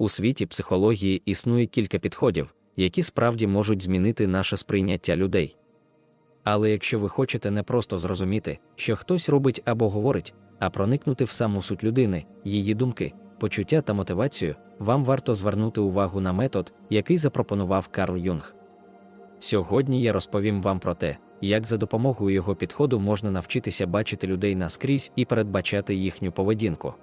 У світі психології існує кілька підходів, які справді можуть змінити наше сприйняття людей. Але якщо ви хочете не просто зрозуміти, що хтось робить або говорить, а проникнути в саму суть людини, її думки, почуття та мотивацію, вам варто звернути увагу на метод, який запропонував Карл Юнг. Сьогодні я розповім вам про те, як за допомогою його підходу можна навчитися бачити людей наскрізь і передбачати їхню поведінку.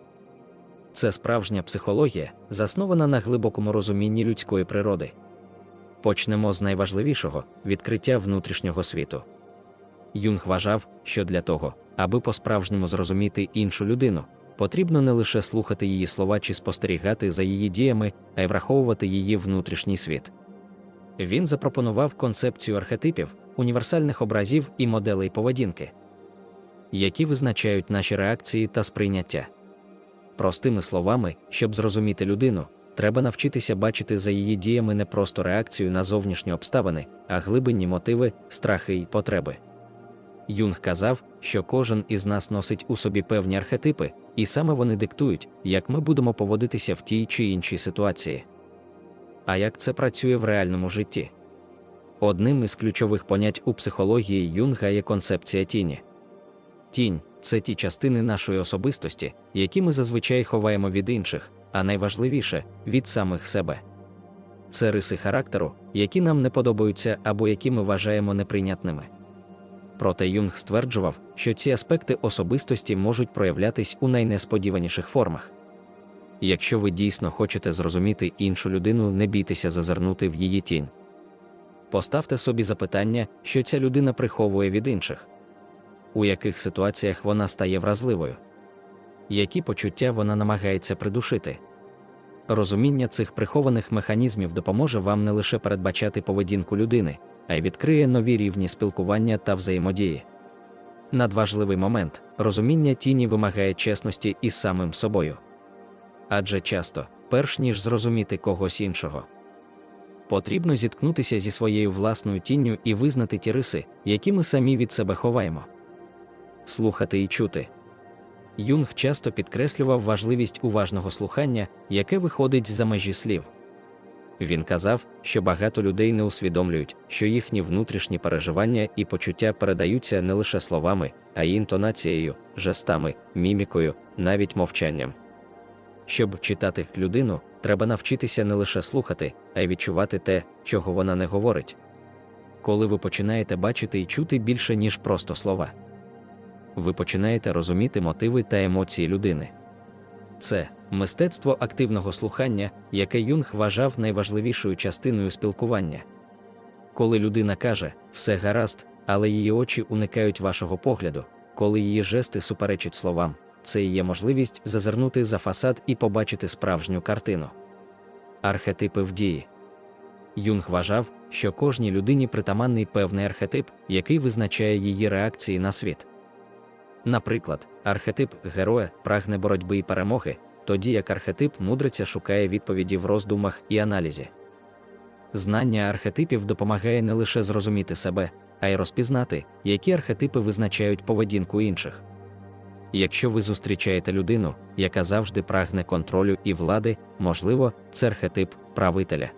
Це справжня психологія, заснована на глибокому розумінні людської природи. Почнемо з найважливішого відкриття внутрішнього світу. Юнг вважав, що для того, аби по-справжньому зрозуміти іншу людину, потрібно не лише слухати її слова чи спостерігати за її діями, а й враховувати її внутрішній світ. Він запропонував концепцію архетипів, універсальних образів і моделей поведінки, які визначають наші реакції та сприйняття. Простими словами, щоб зрозуміти людину, треба навчитися бачити за її діями не просто реакцію на зовнішні обставини, а глибинні мотиви, страхи й потреби. Юнг казав, що кожен із нас носить у собі певні архетипи, і саме вони диктують, як ми будемо поводитися в тій чи іншій ситуації. А як це працює в реальному житті? Одним із ключових понять у психології Юнга є концепція тіні. Тінь це ті частини нашої особистості, які ми зазвичай ховаємо від інших, а найважливіше від самих себе. Це риси характеру, які нам не подобаються або які ми вважаємо неприйнятними. Проте Юнг стверджував, що ці аспекти особистості можуть проявлятись у найнесподіваніших формах. Якщо ви дійсно хочете зрозуміти іншу людину, не бійтеся зазирнути в її тінь. Поставте собі запитання, що ця людина приховує від інших, у яких ситуаціях вона стає вразливою, які почуття вона намагається придушити. Розуміння цих прихованих механізмів допоможе вам не лише передбачати поведінку людини, а й відкриє нові рівні спілкування та взаємодії. Надважливий момент розуміння тіні вимагає чесності із самим собою. Адже часто, перш ніж зрозуміти когось іншого, потрібно зіткнутися зі своєю власною тінню і визнати ті риси, які ми самі від себе ховаємо. Слухати і чути. Юнг часто підкреслював важливість уважного слухання, яке виходить за межі слів. Він казав, що багато людей не усвідомлюють, що їхні внутрішні переживання і почуття передаються не лише словами, а й інтонацією, жестами, мімікою, навіть мовчанням. Щоб читати людину, треба навчитися не лише слухати, а й відчувати те, чого вона не говорить. Коли ви починаєте бачити і чути більше, ніж просто слова, ви починаєте розуміти мотиви та емоції людини. Це мистецтво активного слухання, яке Юнг вважав найважливішою частиною спілкування. Коли людина каже все гаразд, але її очі уникають вашого погляду, коли її жести суперечать словам, це є можливість зазирнути за фасад і побачити справжню картину. Архетипи в дії. Юнг вважав, що кожній людині притаманний певний архетип, який визначає її реакції на світ. Наприклад, архетип героя прагне боротьби і перемоги, тоді як архетип мудриця шукає відповіді в роздумах і аналізі. Знання архетипів допомагає не лише зрозуміти себе, а й розпізнати, які архетипи визначають поведінку інших. Якщо ви зустрічаєте людину, яка завжди прагне контролю і влади, можливо, це архетип правителя.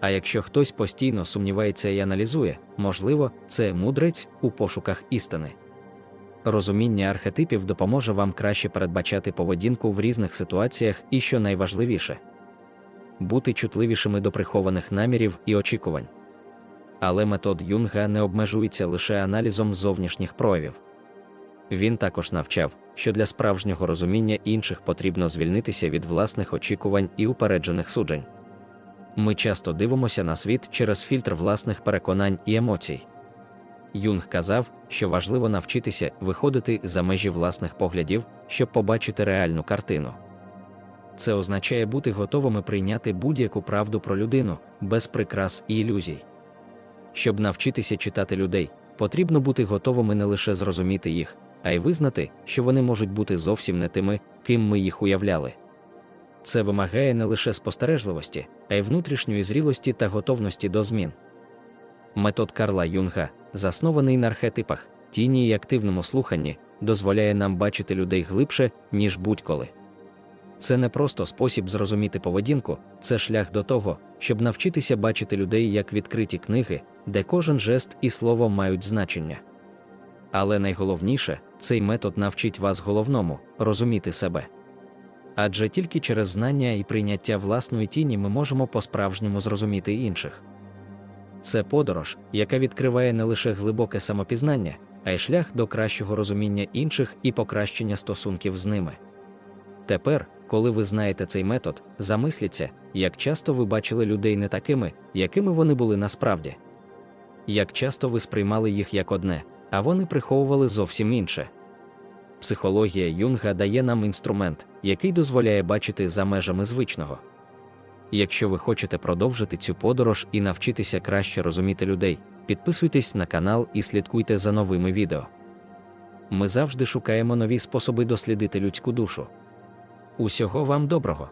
А якщо хтось постійно сумнівається і аналізує, можливо, це мудрець у пошуках істини. Розуміння архетипів допоможе вам краще передбачати поведінку в різних ситуаціях і, що найважливіше, бути чутливішими до прихованих намірів і очікувань. Але метод Юнга не обмежується лише аналізом зовнішніх проявів. Він також навчав, що для справжнього розуміння інших потрібно звільнитися від власних очікувань і упереджених суджень. Ми часто дивимося на світ через фільтр власних переконань і емоцій. Юнг казав, що важливо навчитися виходити за межі власних поглядів, щоб побачити реальну картину. Це означає бути готовими прийняти будь-яку правду про людину без прикрас і ілюзій. Щоб навчитися читати людей, потрібно бути готовими не лише зрозуміти їх, а й визнати, що вони можуть бути зовсім не тими, ким ми їх уявляли. Це вимагає не лише спостережливості, а й внутрішньої зрілості та готовності до змін. Метод Карла Юнга, заснований на архетипах, тіні і активному слуханні, дозволяє нам бачити людей глибше, ніж будь-коли. це не просто спосіб зрозуміти поведінку, це шлях до того, щоб навчитися бачити людей як відкриті книги, де кожен жест і слово мають значення. Але найголовніше, цей метод навчить вас головному розуміти себе. Адже тільки через знання і прийняття власної тіні ми можемо по-справжньому зрозуміти інших. Це подорож, яка відкриває не лише глибоке самопізнання, а й шлях до кращого розуміння інших і покращення стосунків з ними. Тепер, коли ви знаєте цей метод, замисліться, як часто ви бачили людей не такими, якими вони були насправді. Як часто ви сприймали їх як одне, а вони приховували зовсім інше. Психологія Юнга дає нам інструмент, який дозволяє бачити за межами звичного. Якщо ви хочете продовжити цю подорож і навчитися краще розуміти людей, підписуйтесь на канал і слідкуйте за новими відео. Ми завжди шукаємо нові способи дослідити людську душу. Усього вам доброго!